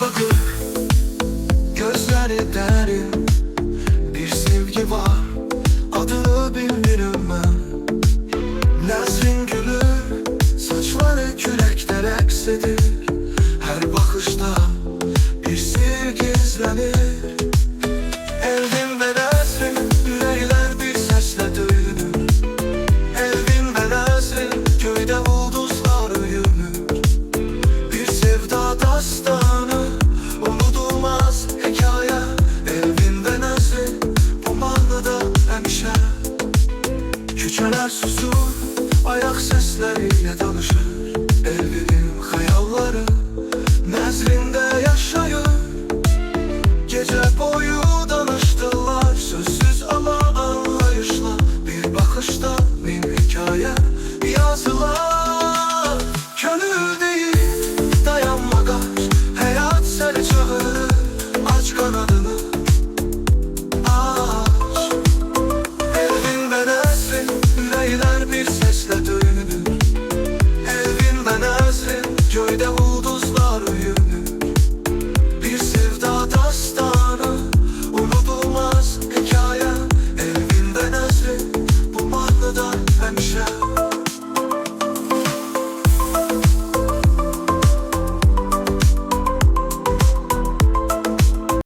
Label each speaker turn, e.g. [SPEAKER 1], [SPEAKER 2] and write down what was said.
[SPEAKER 1] bakıp gözler ederim Bir sevgi var. Adını bilmirim ben. Nazrin gülü saçları kürekler eksedir Her bakışta bir sir gizlenir Geceler susur Ayak sesleriyle tanışır. Evlerin hayalları Nezrinde yaşayır Gece boyu danıştılar Sözsüz ama anlayışla Bir bakışta bin hikaye yazılar. Gönül değil dayanmagar Hayat seni çağırır Aç kanadını